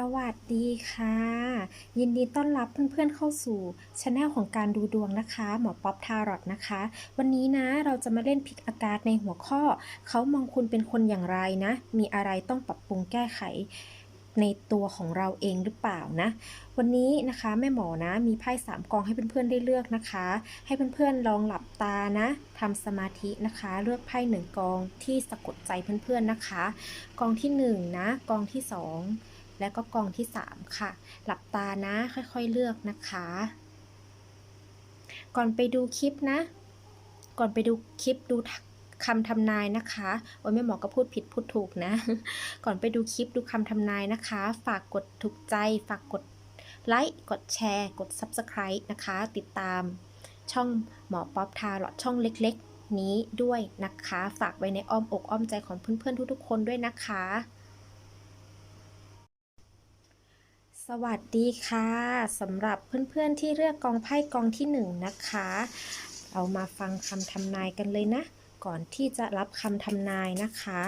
สวัสดีค่ะ ยินดีต้อนรับเพื่อนๆเข้าสู่ช anel ของการดูดวงนะคะ หมอป๊อปทารอตนะคะ วันนี้นะเราจะมาเล่นพิกอากาศในหัวข้อ เขามองคุณเป็นคนอย่างไรนะ มีอะไรต้องปรับปรุงแก้ไขในตัวของเราเองหรือเปล่านะ วันนี้นะคะแม่หมอนะ มีไพ่สามกองให้เพื่อนๆได้เลือกนะคะ ให้เพื่อนๆลองหลับตานะทำสมาธินะคะ เลือกไพ่หนึ่งกองที่สะกดใจเพื่อนๆนะคะ กองที่หนึ่งนะกองที่สอง และก็กองที่ 3 ค่ะ หลับตานะค่อยๆเลือกนะคะ ก่อนไปดูคลิปนะ ก่อนไปดูคลิปดูคำทำนายนะคะโอ้ยแม่หมอก็พูดผิดพูดถูกนะ ก่อนไปดูคลิปดูคำทำนายนะคะ ฝากกดถูกใจ ฝากกดไลค์ กดแชร์ กด Subscribe นะคะ ติดตามช่องหมอป๊อปทาหลอดช่องเล็กๆ นี้ด้วยนะคะ ฝากไว้ในอ้อมอกอ้อมใจของเพื่อนๆทุกๆคนด้วยนะคะ สวัสดีค่ะสำหรับเพื่อนๆที่เลือกกองไพ่กองที่หนึ่งนะคะ เรามาฟังคำทำนายกันเลยนะ ก่อนที่จะรับคำทำนายนะคะ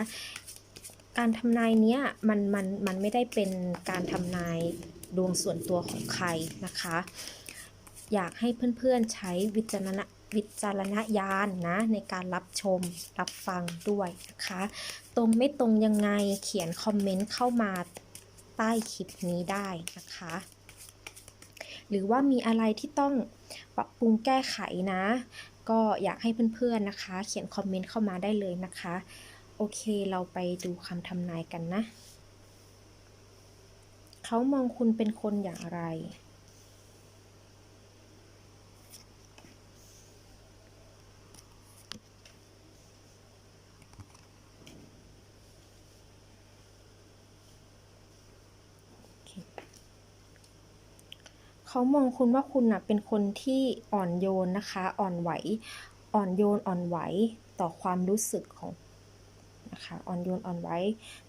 การทำนายเนี้ยมันมันมันไม่ได้เป็นการทำนายดวงส่วนตัวของใครนะคะ อยากให้เพื่อนๆใช้วิจารณวิจารณญาณนะในการรับชมรับฟังด้วยนะคะ ตรงไม่ตรงยังไงเขียนคอมเมนต์เข้ามา ใต้คลิปนี้ได้นะคะ หรือว่ามีอะไรที่ต้องปรับปรุงแก้ไขนะ ก็อยากให้เพื่อนๆนะคะ เขียนคอมเมนต์เข้ามาได้เลยนะคะ โอเคเราไปดูคำทำนายกันนะ เขามองคุณเป็นคนอย่างไร เขามองคุณว่าคุณนะเป็นคนที่อ่อนโยนนะคะ อ่อนไหว อ่อนโยนอ่อนไหวต่อความรู้สึกของนะคะอ่อนโยนอ่อนไหว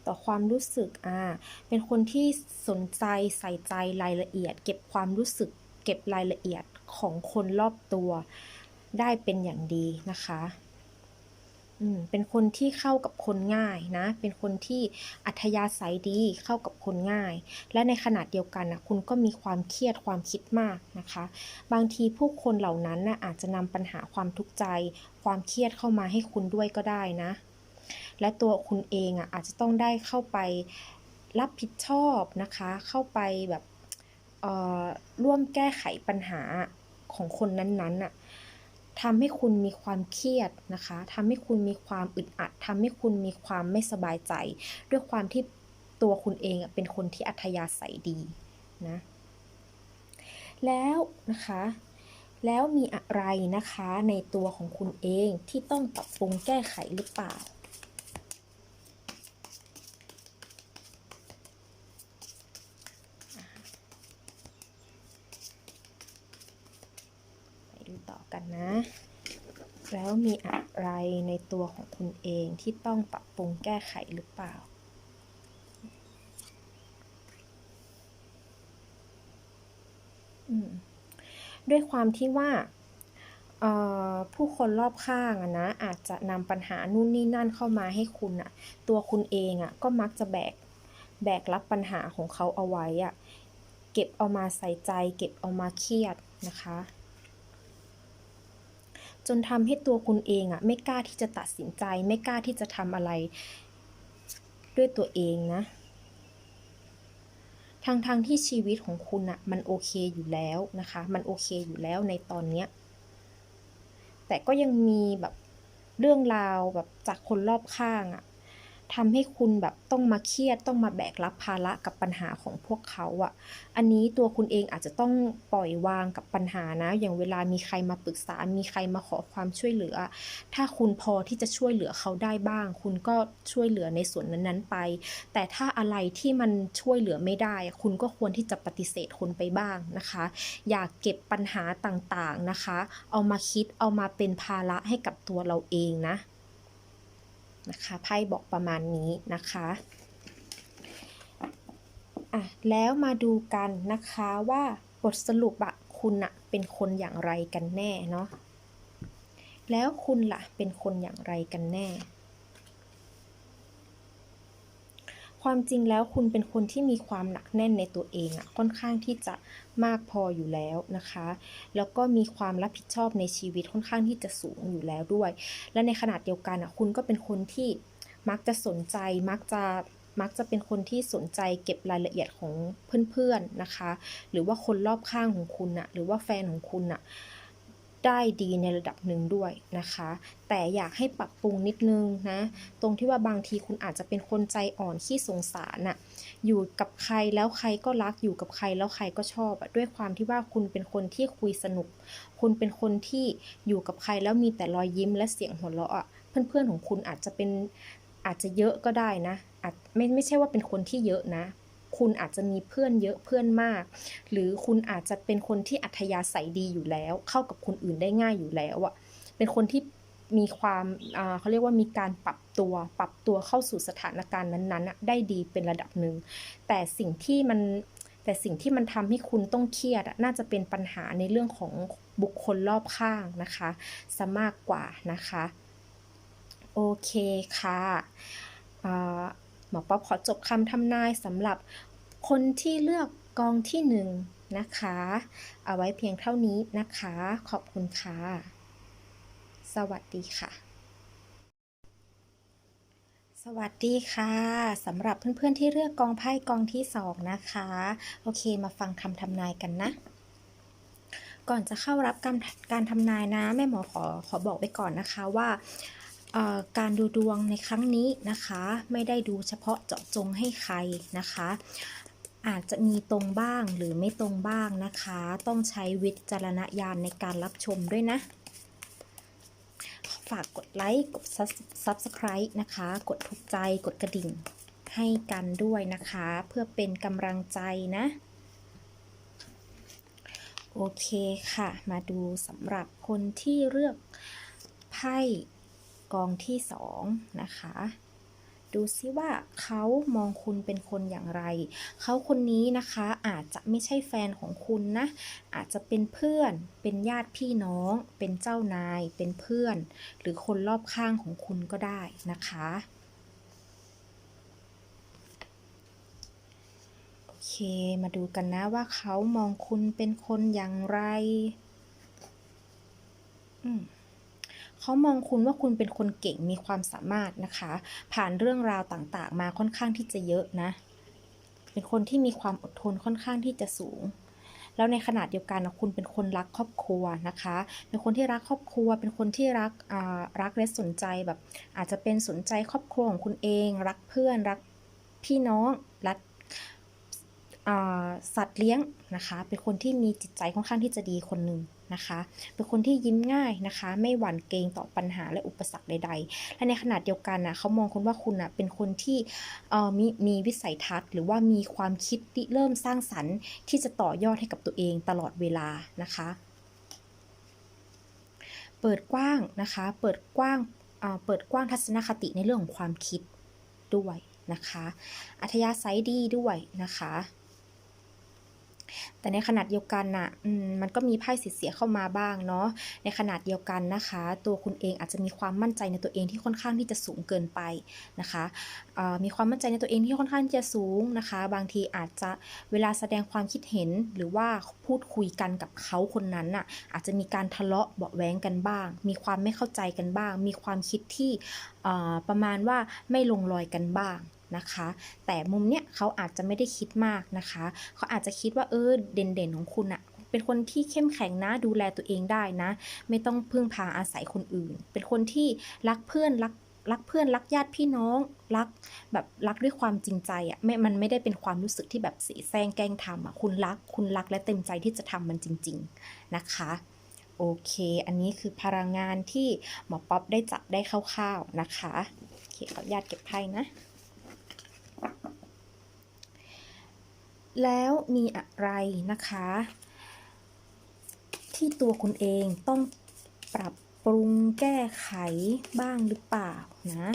ต่อความรู้สึกอ่าเป็นคนที่สนใจใส่ใจรายละเอียด เก็บความรู้สึก เก็บรายละเอียดของคนรอบตัว ได้เป็นอย่างดีนะคะ เป็นคนที่เข้ากับคนง่ายนะ เป็นคนที่อัธยาศัยดีเข้ากับคนง่าย และในขณะเดียวกันนะคุณก็มีความเครียดความคิดมากนะคะ บางทีผู้คนเหล่านั้นนะอาจจะนำปัญหาความทุกข์ใจ ความเครียดเข้ามาให้คุณด้วยก็ได้นะ และตัวคุณเองอะอาจจะต้องได้เข้าไปรับผิดชอบนะคะ เข้าไปแบบร่วมแก้ไขปัญหาของคนนั้นๆอะ ทำให้คุณมีความเครียดนะคะทำให้คุณมีความอึดอัดทำให้คุณมีความไม่สบายใจ ด้วยความที่ตัวคุณเองเป็นคนที่อัธยาศัยดีนะแล้วนะคะ แล้วมีอะไรนะคะในตัวของคุณเองที่ต้องปรับปรุงแก้ไขหรือเปล่าต่อกั นะ แล้วมีอะไรในตัวของคุณเองที่ต้องปรับปรุงแก้ไขหรือเปล่าด้วยความที่ว่าผู้คนรอบข้างนะอาจจะนำปัญหานู่นนี่นั่นเข้ามาให้คุณอะตัวคุณเองอะก็มักจะแบกแบกรับปัญหาของเขาเอาไว้อะเก็บเอามาใส่ใจ เก็บเอามาเครียดนะคะ จนทำให้ตัวคุณเองอะไม่กล้าที่จะตัดสินใจ ไม่กล้าที่จะทำอะไร ด้วยตัวเองนะทางทางที่ชีวิตของคุณอะมันโอเคอยู่แล้วนะคะ มันโอเคอยู่แล้วในตอนเนี้ยแต่ก็ยังมีแบบเรื่องราวแบบจากคนรอบข้างอะ ทำให้คุณแบบต้องมาเครียดต้องมาแบกรับภาระกับปัญหาของพวกเขาอะ่ะ อันนี้ตัวคุณเองอาจจะต้องปล่อยวางกับปัญหานะ อย่างเวลามีใครมาปรึกษา มีใครมาขอความช่วยเหลือ ถ้าคุณพอที่จะช่วยเหลือเขาได้บ้าง คุณก็ช่วยเหลือในส่วนนั้นๆไป แต่ถ้าอะไรที่มันช่วยเหลือไม่ได้ คุณก็ควรที่จะปฏิเสธคนไปบ้างนะคะ อย่าเก็บปัญหาต่างๆนะคะ เอามาคิดเอามาเป็นภาระให้กับตัวเราเองนะ นะคะไพ่บอกประมาณนี้นะคะอะแล้วมาดูกันนะคะว่าบทสรุปอะคุณอะเป็นคนอย่างไรกันแน่เนาะแล้วคุณละ่ะเป็นคนอย่างไรกันแน่ ความจริงแล้วคุณเป็นคนที่มีความหนักแน่นในตัวเองอะค่อนข้างที่จะมากพออยู่แล้วนะคะ แล้วก็มีความรับผิดชอบในชีวิตค่อนข้างที่จะสูงอยู่แล้วด้วย และในขณะเดียวกันอะคุณก็เป็นคนที่มักจะสนใจมักจะมักจะเป็นคนที่สนใจเก็บรายละเอียดของเพื่อนๆนะคะ หรือว่าคนรอบข้างของคุณอะหรือว่าแฟนของคุณอะ ได้ดีในระดับหนึ่งด้วยนะคะ แต่อยากให้ปรับปรุงนิดนึงนะ ตรงที่ว่าบางทีคุณอาจจะเป็นคนใจอ่อนขี้สงสารน่ะอยู่กับใครแล้วใครก็รักอยู่กับใครแล้วใครก็ชอบด้วยความที่ว่าคุณเป็นคนที่คุยสนุก คุณเป็นคนที่อยู่กับใครแล้วมีแต่รอยยิ้มและเสียงหัวเราะอะเพื่อนๆของคุณอาจจะเป็นอาจจะเยอะก็ได้นะอาจไม่ไม่ใช่ว่าเป็นคนที่เยอะนะ คุณอาจจะมีเพื่อนเยอะเพื่อนมาก หรือคุณอาจจะเป็นคนที่อัธยาศัยดีอยู่แล้ว เข้ากับคนอื่นได้ง่ายอยู่แล้วอะเป็นคนที่มีความอ่าเขาเรียกว่ามีการปรับตัว ปรับตัวเข้าสู่สถานการณ์นั้นๆอะได้ดีเป็นระดับหนึ่ง แต่สิ่งที่มันแต่สิ่งที่มันทำให้คุณต้องเครียดน่าจะเป็นปัญหาในเรื่องของบุคคลรอบข้างนะคะซะมากกว่านะคะ โอเคค่ะหมอป๊อบขอจบคำทำนายสำหรับ คนที่เลือกกองที่หนึ่งนะคะ เอาไว้เพียงเท่านี้นะคะ ขอบคุณค่ะ สวัสดีค่ะ สวัสดีค่ะสำหรับเพื่อนๆที่เลือกกองไพ่กองที่สองนะคะ โอเคมาฟังคำทำนายกันนะก่อนจะเข้ารับการการทำนายนะ แม่หมอขอขอบอกไว้ก่อนนะคะว่าการดูดวงในครั้งนี้นะคะ ไม่ได้ดูเฉพาะเจาะจงให้ใครนะคะ อาจจะมีตรงบ้างหรือไม่ตรงบ้างนะคะ ต้องใช้วิจารณญาณในการรับชมด้วยนะ ฝากกดไลค์ กด Subscribe นะคะ กดถูกใจ กดกระดิ่งให้กันด้วยนะคะ เพื่อเป็นกำลังใจนะ โอเคค่ะ มาดูสำหรับคนที่เลือกไพ่กองที่สองนะคะ ดูซิว่าเขามองคุณเป็นคนอย่างไร เขาคนนี้นะคะอาจจะไม่ใช่แฟนของคุณนะ อาจจะเป็นเพื่อน เป็นญาติพี่น้อง เป็นเจ้านาย เป็นเพื่อน หรือคนรอบข้างของคุณก็ได้นะคะโอเคมาดูกันนะว่าเขามองคุณเป็นคนอย่างไร อืม เขามองคุณว่าคุณเป็นคนเก่งมีความสามารถนะคะ ผ่านเรื่องราวต่างๆ มาค่อนข้างที่จะเยอะนะ เป็นคนที่มีความอดทนค่อนข้างที่จะสูง แล้วในขณะเดียวกันนะคุณเป็นคนรักครอบครัวนะคะ เป็นคนที่รักครอบครัว เป็นคนที่รักรักและสนใจแบบ อาจจะเป็นสนใจครอบครัวของคุณเอง รักเพื่อนรักพี่น้องรักสัตว์เลี้ยงนะคะ เป็นคนที่มีจิตใจค่อนข้างที่จะดีคนหนึ่ง นะคะ เป็นคนที่ยิ้มง่ายนะคะ ไม่หวั่นเกรงต่อปัญหาและอุปสรรคใด ๆ และในขณะเดียวกันนะเขามองคุณว่าคุณนะเป็นคนที่มีมีวิสัยทัศน์ หรือว่ามีความคิดที่เริ่มสร้างสรรค์ ที่จะต่อยอดให้กับตัวเองตลอดเวลานะคะ เปิดกว้างนะคะ เปิดกว้างเปิดกว้างทัศนคติในเรื่องของความคิดด้วยนะคะ อัธยาศัยดีด้วยนะคะ แต่ในขณะเดียวกันน่ะมันก็มีไพ่เสียเข้ามาบ้างเนาะในขณะเดียวกันนะคะ ตัวคุณเองอาจจะมีความมั่นใจในตัวเองที่ค่อนข้างที่จะสูงเกินไปนะคะมีความมั่นใจในตัวเองที่ค่อนข้างที่จะสูงนะคะ บางทีอาจจะเวลาแสดงความคิดเห็นหรือว่าพูดคุยกันกับเขาคนนั้นน่ะอาจจะมีการทะเลาะเบาะแว้งกันบ้าง มีความไม่เข้าใจกันบ้าง มีความคิดที่ประมาณว่าไม่ลงรอยกันบ้าง นะคะ แต่มุมเนี้ยเขาอาจจะไม่ได้คิดมากนะคะ เขาอาจจะคิดว่าเออเด่นๆของคุณอะเป็นคนที่เข้มแข็งนะดูแลตัวเองได้นะ ไม่ต้องพึ่งพาอาศัยคนอื่น เป็นคนที่รักเพื่อนรักรักเพื่อนรักญาติพี่น้องรักแบบรักด้วยความจริงใจอะ่ะไม่มันไม่ได้เป็นความรู้สึกที่แบบเสีแซงแกล้งทำอะคุณรักคุณรักและเต็มใจที่จะทำมันจริง ๆนะคะโอเค อันนี้คือพลังงานที่หมอป๊อปได้จับได้คร่าวๆนะคะโอเคขออนุญาตเก็บไพ่นะ แล้วมีอะไรนะคะ ที่ตัวคุณเองต้องปรับปรุงแก้ไขบ้างหรือเปล่านะ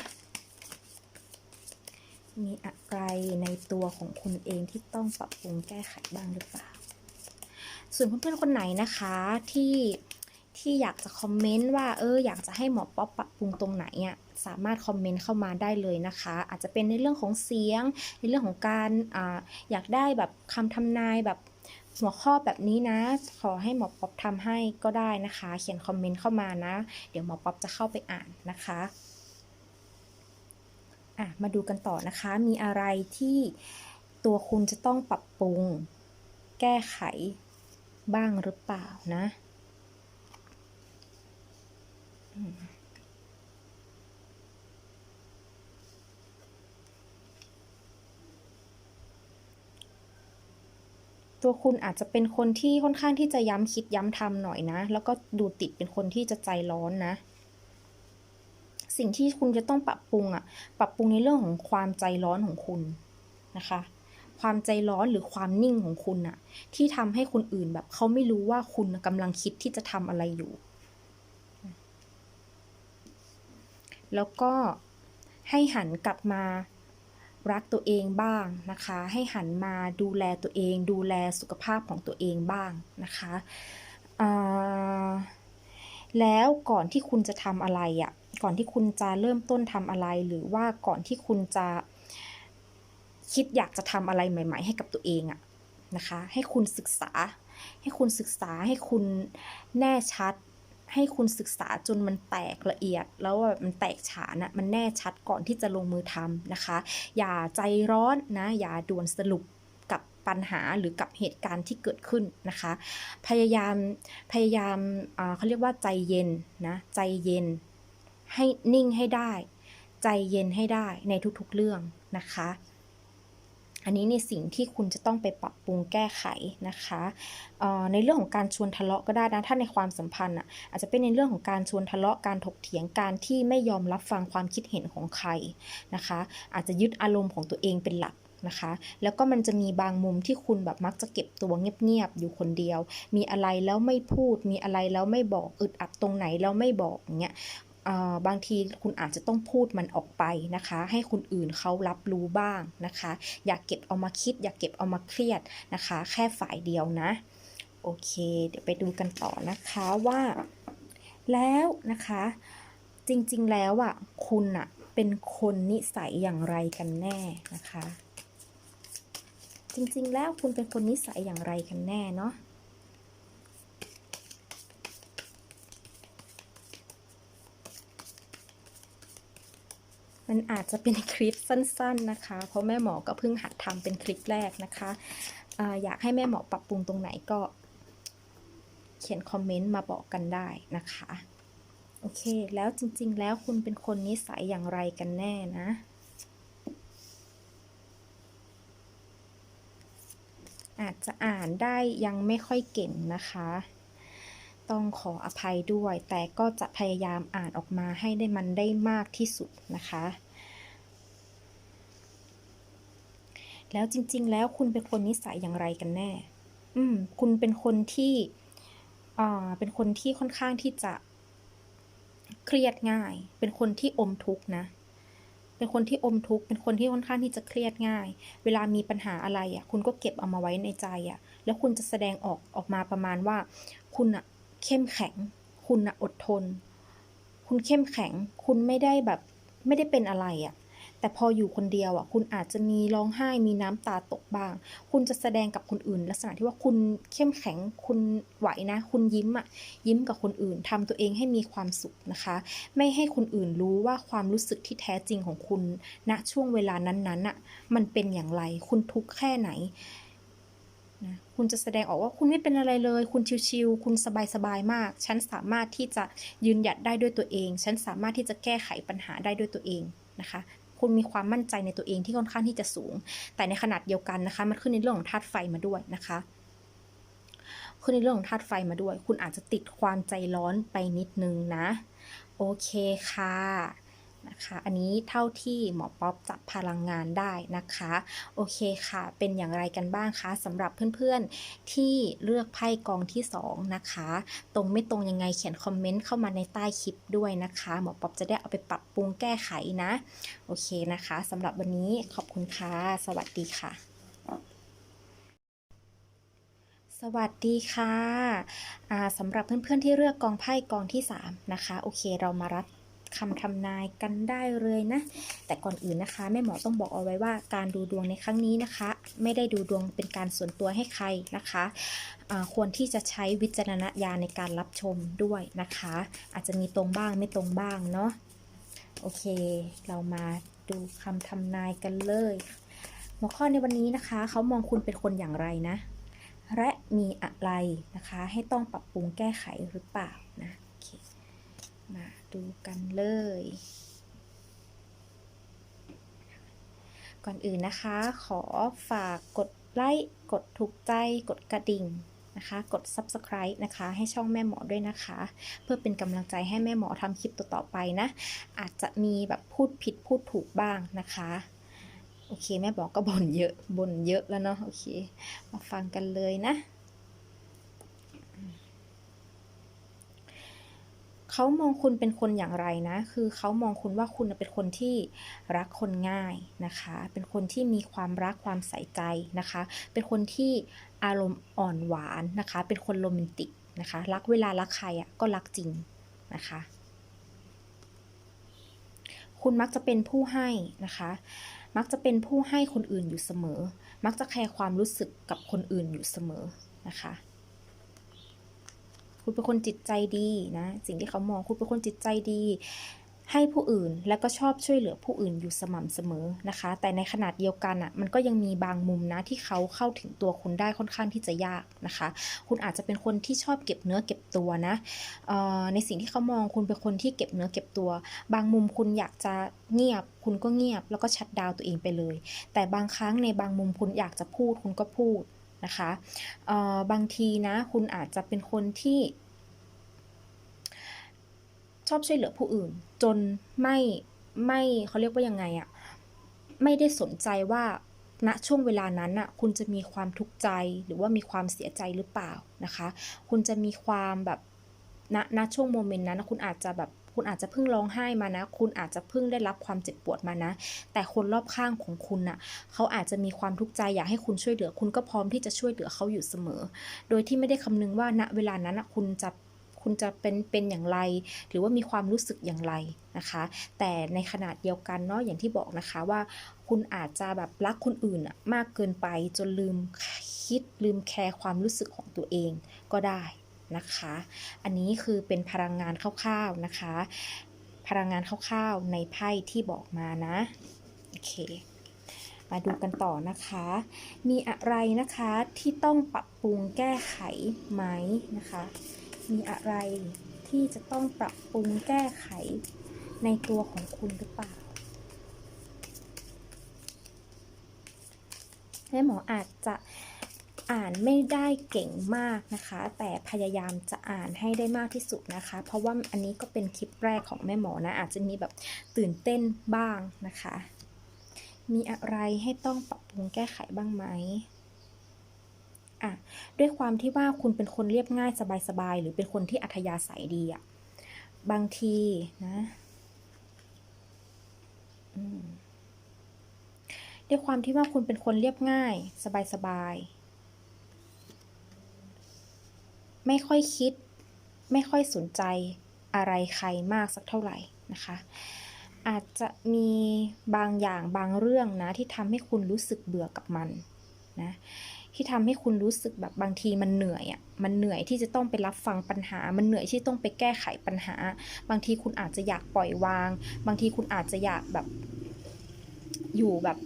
มีอะไรในตัวของคุณเองที่ต้องปรับปรุงแก้ไขบ้างหรือเปล่า ส่วนเพื่อนๆคนไหนนะคะที่ที่อยากจะคอมเมนต์ว่าเอออยากจะให้หมอป๊อปปรับปรุงตรงไหนอะ สามารถคอมเมนต์เข้ามาได้เลยนะคะ อาจจะเป็นในเรื่องของเสียง ในเรื่องของการออยากได้แบบคำทำนายแบบหัวข้อแบบนี้นะ ขอให้หมอป๊อปทำให้ก็ได้นะคะ เขียนคอมเมนต์เข้ามานะ เดี๋ยวหมอป๊อปจะเข้าไปอ่านนะคะอะมาดูกันต่อนะคะ มีอะไรที่ตัวคุณจะต้องปรับปรุง แก้ไขบ้างหรือเปล่านะ อืม ตัวคุณอาจจะเป็นคนที่ค่อนข้างที่จะย้ำคิดย้ำทำหน่อยนะ แล้วก็ดูติดเป็นคนที่จะใจร้อนนะ สิ่งที่คุณจะต้องปรับปรุงอะปรับปรุงในเรื่องของความใจร้อนของคุณนะคะ ความใจร้อนหรือความนิ่งของคุณอะที่ทำให้คนอื่นแบบเขาไม่รู้ว่าคุณกำลังคิดที่จะทำอะไรอยู่ แล้วก็ให้หันกลับมา รักตัวเองบ้างนะคะ ให้หันมาดูแลตัวเอง ดูแลสุขภาพของตัวเองบ้างนะคะแล้วก่อนที่คุณจะทำอะไรอะ่ะก่อนที่คุณจะเริ่มต้นทำอะไร หรือว่าก่อนที่คุณจะคิดอยากจะทำอะไรใหม่ ๆ ให้กับตัวเองอะนะคะ ให้คุณศึกษา ให้คุณศึกษาให้คุณแน่ชัด ให้คุณศึกษาจนมันแตกละเอียด แล้วแบบมันแตกฉานอะมันแน่ชัดก่อนที่จะลงมือทำนะคะ อย่าใจร้อนนะ อย่าด่วนสรุปกับปัญหาหรือกับเหตุการณ์ที่เกิดขึ้นนะคะ พยายามพยายามเขาเรียกว่าใจเย็นนะใจเย็นให้นิ่งให้ได้ ใจเย็นให้ได้ในทุกๆเรื่องนะคะ อันนี้ในสิ่งที่คุณจะต้องไปปรับปรุงแก้ไขนะคะในเรื่องของการชวนทะเลาะก็ได้นะถ้าในความสัมพันธ์อะอาจจะเป็นในเรื่องของการชวนทะเลาะการถกเถียงการที่ไม่ยอมรับฟังความคิดเห็นของใครนะคะ อาจจะยึดอารมณ์ของตัวเองเป็นหลักนะคะ แล้วก็มันจะมีบางมุมที่คุณแบบมักจะเก็บตัวเงียบๆอยู่คนเดียว มีอะไรแล้วไม่พูด มีอะไรแล้วไม่บอก อึดอัดตรงไหนแล้วไม่บอกอย่างเงี้ย บางทีคุณอาจจะต้องพูดมันออกไปนะคะ ให้คนอื่นเขารับรู้บ้างนะคะ อย่าเก็บเอามาคิด อย่าเก็บเอามาเครียดนะคะ แค่ฝ่ายเดียวนะ โอเค เดี๋ยวไปดูกันต่อนะคะว่า แล้วนะคะ จริงๆแล้วอะคุณอะเป็นคนนิสัยอย่างไรกันแน่นะคะ จริงๆแล้วคุณเป็นคนนิสัยอย่างไรกันแน่เนาะ มันอาจจะเป็นคลิปสั้น ๆนะคะ เพราะแม่หมอก็เพิ่งหัดทำเป็นคลิปแรกนะคะออยากให้แม่หมอปรับปรุงตรงไหนก็ เขียนคอมเมนต์มาบอกกันได้นะคะ โอเค แล้วจริง ๆ แล้วคุณเป็นคนนิสัยอย่างไรกันแน่นะอาจจะอ่านได้ยังไม่ค่อยเก่งนะคะ ต้องขออภัยด้วย แต่ก็จะพยายามอ่านออกมาให้ได้มันได้มากที่สุดนะคะ แล้วจริง ๆ แล้วคุณเป็นคนนิสัยอย่างไรกันแน่ อืม คุณเป็นคนที่อ่าเป็นคนที่ค่อนข้างที่จะเครียดง่าย เป็นคนที่อมทุกข์นะ เป็นคนที่อมทุกข์ เป็นคนที่ค่อนข้างที่จะเครียดง่าย เวลามีปัญหาอะไรอะ คุณก็เก็บเอามาไว้ในใจอะ แล้วคุณจะแสดงออกออกมาประมาณว่า คุณอะ เข้มแข็ง คุณอะอดทน คุณเข้มแข็ง คุณไม่ได้แบบไม่ได้เป็นอะไรอะ แต่พออยู่คนเดียวอะ คุณอาจจะมีร้องไห้มีน้ำตาตกบ้าง คุณจะแสดงกับคนอื่น ลักษณะที่ว่าคุณเข้มแข็ง คุณไหวนะ คุณยิ้มอะ ยิ้มกับคนอื่นทำตัวเองให้มีความสุขนะคะ ไม่ให้คนอื่นรู้ว่าความรู้สึกที่แท้จริงของคุณณช่วงเวลานั้นๆน่ะ มันเป็นอย่างไร คุณทุกข์แค่ไหน คุณจะแสดงออกว่าคุณไม่เป็นอะไรเลย คุณชิวๆคุณสบายๆมาก ฉันสามารถที่จะยืนหยัดได้ด้วยตัวเอง ฉันสามารถที่จะแก้ไขปัญหาได้ด้วยตัวเองนะคะคุณมีความมั่นใจในตัวเองที่ค่อนข้างที่จะสูง แต่ในขนาดเดียวกันนะคะ มันขึ้นในเรื่องของธาตุไฟมาด้วยนะคะ ขึ้นในเรื่องของธาตุไฟมาด้วย คุณอาจจะติดความใจร้อนไปนิดนึงนะ โอเคค่ะ นะคะ อันนี้เท่าที่หมอป๊อปจับพลังงานได้นะคะ โอเคค่ะ เป็นอย่างไรกันบ้างคะสำหรับเพื่อนๆที่เลือกไพ่กองที่ 2 นะคะ ตรงไม่ตรงยังไงเขียนคอมเมนต์เข้ามาในใต้คลิปด้วยนะคะหมอป๊อปจะได้เอาไปปรับปรุงแก้ไขนะ โอเคนะคะสำหรับวันนี้ขอบคุณค่ะ สวัสดีค่ะสวัสดีค่ะอ่าสำหรับเพื่อนๆที่เลือกกองไพ่กองที่ 3 นะคะ โอเคเรามารับ คำทำนายกันได้เลยนะ แต่ก่อนอื่นนะคะแม่หมอต้องบอกเอาไว้ว่าการดูดวงในครั้งนี้นะคะ ไม่ได้ดูดวงเป็นการส่วนตัวให้ใครนะคะควรที่จะใช้วิจารณญาณในการรับชมด้วยนะคะ อาจจะมีตรงบ้างไม่ตรงบ้างเนาะโอเค เรามาดูคำทำนายกันเลย หัวข้อในวันนี้นะคะ เขามองคุณเป็นคนอย่างไรนะ และมีอะไรนะคะ ให้ต้องปรับปรุงแก้ไขหรือเปล่า ดูกันเลย ก่อนอื่นนะคะ ขอฝากกดไลค์กดถูกใจ กดกระดิ่งนะคะ กด subscribe นะคะ ให้ช่องแม่หมอด้วยนะคะ เพื่อเป็นกำลังใจให้แม่หมอทำคลิปต่อๆไปนะ อาจจะมีแบบพูดผิดพูดถูกบ้างนะคะโอเค แม่บอกก็บ่นเยอะบ่นเยอะแล้วเนาะโอเค มาฟังกันเลยนะ เขามองคุณเป็นคนอย่างไรนะ คือเขามองคุณว่าคุณเป็นคนที่รักคนง่ายนะคะ เป็นคนที่มีความรักความใส่ใจนะคะ เป็นคนที่อารมณ์อ่อนหวานนะคะ เป็นคนโรแมนติกนะคะ รักเวลารักใครอะก็รักจริงนะคะ คุณมักจะเป็นผู้ให้นะคะ มักจะเป็นผู้ให้คนอื่นอยู่เสมอ มักจะแคร์ความรู้สึกกับคนอื่นอยู่เสมอนะคะ คุณเป็นคนจิตใจดีนะ สิ่งที่เขามองคุณเป็นคนจิตใจดี ให้ผู้อื่นแล้วก็ชอบช่วยเหลือผู้อื่นอยู่สม่ำเสมอนะคะ แต่ในขนาดเดียวกันอะมันก็ยังมีบางมุมนะที่เขาเข้าถึงตัวคุณได้ค่อนข้างที่จะยากนะคะ คุณอาจจะเป็นคนที่ชอบเก็บเนื้อเก็บตัวนะออในสิ่งที่เขามองคุณเป็นคนที่เก็บเนื้อเก็บตัว บางมุมคุณอยากจะเงียบคุณก็เงียบแล้วก็ชัดดาวตัวเองไปเลย แต่บางครั้งในบางมุมคุณอยากจะพูดคุณก็พูด นะคะบางทีนะคุณอาจจะเป็นคนที่ ชอบช่วยเหลือผู้อื่น จนไม่ไม่เขาเรียกว่ายังไงอะไม่ได้สนใจว่าณช่วงเวลานั้นอะคุณจะมีความทุกข์ใจหรือว่ามีความเสียใจหรือเปล่านะคะ คุณจะมีความแบบณณช่วงโมเมนต์นั้นคุณอาจจะแบบ คุณอาจจะเพิ่งร้องไห้มานะ คุณอาจจะเพิ่งได้รับความเจ็บปวดมานะ แต่คนรอบข้างของคุณน่ะเขาอาจจะมีความทุกข์ใจอยากให้คุณช่วยเหลือ คุณก็พร้อมที่จะช่วยเหลือเขาอยู่เสมอ โดยที่ไม่ได้คำนึงว่าณเวลานั้นน่ะคุณจะคุณจะเป็นเป็นอย่างไร หรือว่ามีความรู้สึกอย่างไรนะคะ แต่ในขนาดเดียวกันเนาะอย่างที่บอกนะคะว่าคุณอาจจะแบบรักคนอื่นมากเกินไปจนลืมคิดลืมแคร์ความรู้สึกของตัวเองก็ได้ นะคะ อันนี้คือเป็นพลังงานคร่าวๆนะคะ พลังงานคร่าวๆในไพ่ที่บอกมานะโอเคมาดูกันต่อนะคะ มีอะไรนะคะที่ต้องปรับปรุงแก้ไขไหมนะคะ มีอะไรที่จะต้องปรับปรุงแก้ไขในตัวของคุณหรือเปล่าแม่หมออาจจะ อ่านไม่ได้เก่งมากนะคะ แต่พยายามจะอ่านให้ได้มากที่สุดนะคะ เพราะว่าอันนี้ก็เป็นคลิปแรกของแม่หมอนะ อาจจะมีแบบตื่นเต้นบ้างนะคะ มีอะไรให้ต้องปรับปรุงแก้ไขบ้างไหมอะด้วยความที่ว่าคุณเป็นคนเรียบง่ายสบายๆ หรือเป็นคนที่อัธยาศัยดีอะบางทีนะด้วยความที่ว่าคุณเป็นคนเรียบง่ายสบายๆ ไม่ค่อยคิด ไม่ค่อยสนใจอะไรใครมากสักเท่าไหร่นะคะ อาจจะมีบางอย่างบางเรื่องนะที่ทำให้คุณรู้สึกเบื่อกับมันนะที่ทำให้คุณรู้สึกแบบบางทีมันเหนื่อยอะ่ะ มันเหนื่อยที่จะต้องไปรับฟังปัญหา มันเหนื่อยที่ต้องไปแก้ไขปัญหา บางทีคุณอาจจะอยากปล่อยวาง บางทีคุณอาจจะอยากแบบอยู่แบบ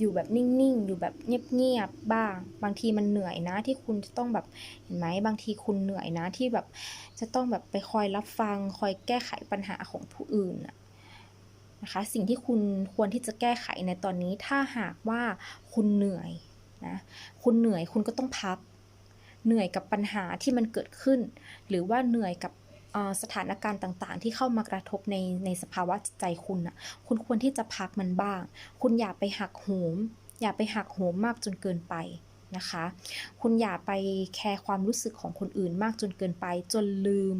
อยู่แบบนิ่งๆ อยู่แบบเงียบๆ บ้าง บางทีมันเหนื่อยนะ ที่คุณจะต้องแบบเห็นไหมบางทีคุณเหนื่อยนะที่แบบจะต้องแบบไปคอยรับฟัง คอยแก้ไขปัญหาของผู้อื่นนะนะคะสิ่งที่คุณควรที่จะแก้ไขในตอนนี้ ถ้าหากว่าคุณเหนื่อยนะคุณเหนื่อยคุณก็ต้องพัก เหนื่อยกับปัญหาที่มันเกิดขึ้น หรือว่าเหนื่อยกับ สถานการณ์ต่างๆ ที่เข้ามากระทบในในสภาวะจิตใจคุณน่ะ คุณควรที่จะพักมันบ้าง คุณอย่าไปหักโหม อย่าไปหักโหมมากจนเกินไปนะคะ คุณอย่าไปแคร์ความรู้สึกของคนอื่นมากจนเกินไป จนลืม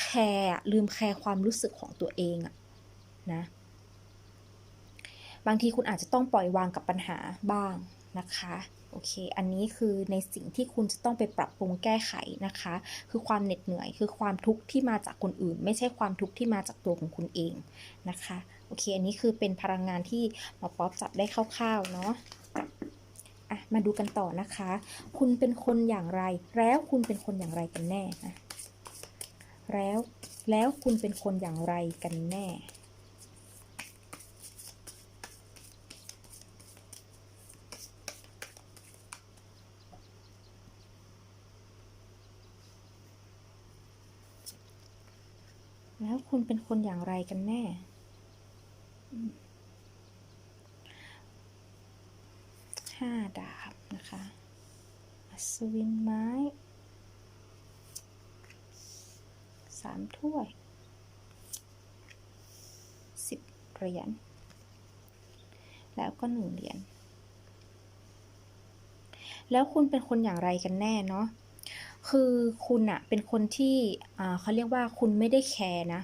แคร์ลืมแคร์ความรู้สึกของตัวเองอะนะ บางทีคุณอาจจะต้องปล่อยวางกับปัญหาบ้างนะคะโอเค อันนี้คือในสิ่งที่คุณจะต้องไปปรับปรุงแก้ไขนะคะ คือความเหน็ดเหนื่อย คือความทุกข์ที่มาจากคนอื่น ไม่ใช่ความทุกข์ที่มาจากตัวของคุณเองนะคะ โอเค อันนี้คือเป็นพลังงานที่หมอป๊อปจับได้คร่าวๆเนาะอะมาดูกันต่อนะคะ คุณเป็นคนอย่างไร แล้วคุณเป็นคนอย่างไรกันแน่นะแล้ว แล้วคุณเป็นคนอย่างไรกันแน่ คุณเป็นคนอย่างไรกันแน่ ห้าดาบนะคะอัศวินไม้ สามถ้วย สิบเหรียญ แล้วก็หนึ่งเหรียญ แล้วคุณเป็นคนอย่างไรกันแน่เนาะคือคุณอะเป็นคนที่เขาเรียกว่าคุณไม่ได้แคร์นะ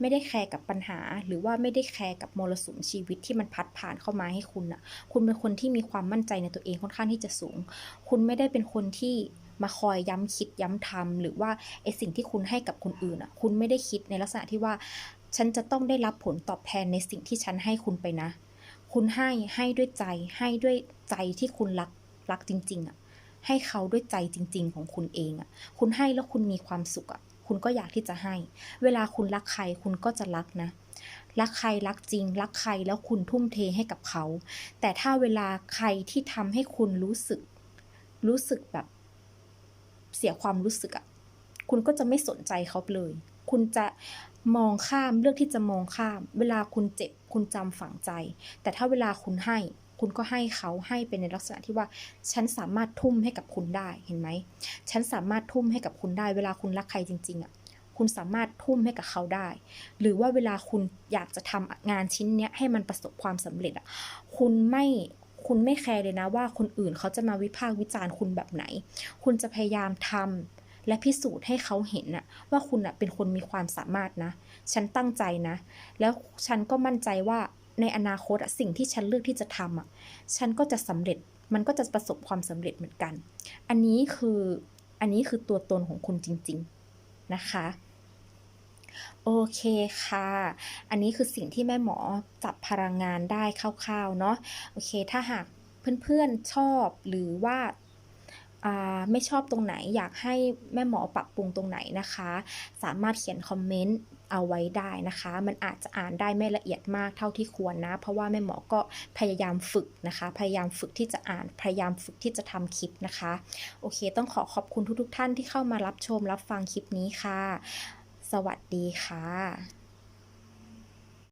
ไม่ได้แคร์กับปัญหา หรือว่าไม่ได้แคร์กับมรสุมชีวิตที่มันพัดผ่านเข้ามาให้คุณอะคุณเป็นคนที่มีความมั่นใจในตัวเองค่อนข้างที่จะสูง คุณไม่ได้เป็นคนที่มาคอยย้ำคิดย้ำทำหรือว่าไอสิ่งที่คุณให้กับคนอื่นอะคุณไม่ได้คิดในลักษณะที่ว่า ฉันจะต้องได้รับผลตอบแทนในสิ่งที่ฉันให้คุณไปนะ คุณให้ให้ด้วยใจ ให้ด้วยใจที่คุณรักรักจริง ๆ อะ ให้เขาด้วยใจจริง ๆ ของคุณเองอะ คุณให้แล้วคุณมีความสุขอะ คุณก็อยากที่จะให้ เวลาคุณรักใครคุณก็จะรักนะ รักใครรักจริง รักใครแล้วคุณทุ่มเทให้กับเขา แต่ถ้าเวลาใครที่ทำให้คุณรู้สึก รู้สึกแบบ เสียความรู้สึกอะ่ะคุณก็จะไม่สนใจเขาเลย คุณจะมองข้ามเลือกที่จะมองข้าม เวลาคุณเจ็บคุณจำฝังใจ แต่ถ้าเวลาคุณให้ คุณก็ให้เขาให้เป็นในลักษณะที่ว่าฉันสามารถทุ่มให้กับคุณได้เห็นไหมฉันสามารถทุ่มให้กับคุณได้ เวลาคุณรักใครจริง ๆอะคุณสามารถทุ่มให้กับเขาได้ หรือว่าเวลาคุณอยากจะทำงานชิ้นเนี้ยให้มันประสบความสำเร็จอะคุณไม่คุณไม่แคร์เลยนะว่าคนอื่นเขาจะมาวิพากษ์วิจารณ์คุณแบบไหน คุณจะพยายามทำและพิสูจน์ให้เขาเห็นน่ะว่าคุณน่ะเป็นคนมีความสามารถนะ ฉันตั้งใจนะ แล้วฉันก็มั่นใจว่า ในอนาคตอะสิ่งที่ฉันเลือกที่จะทำอะฉันก็จะสำเร็จมันก็จะประสบความสำเร็จเหมือนกัน อันนี้คืออันนี้คือตัวตนของคุณจริง ๆ นะคะโอเคค่ะ อันนี้คือสิ่งที่แม่หมอจับพลังงานได้คร่าวๆเนาะ โอเค ถ้าหากเพื่อนๆชอบหรือว่า ไม่ชอบตรงไหนอยากให้แม่หมอปรับปรุงตรงไหนนะคะ สามารถเขียนคอมเมนต์เอาไว้ได้นะคะ มันอาจจะอ่านได้ไม่ละเอียดมากเท่าที่ควรนะ เพราะว่าแม่หมอก็พยายามฝึกนะคะ พยายามฝึกที่จะอ่าน พยายามฝึกที่จะทำคลิปนะคะ โอเค ต้องขอขอบคุณทุกๆท่านที่เข้ามารับชมรับฟังคลิปนี้ค่ะ สวัสดีค่ะ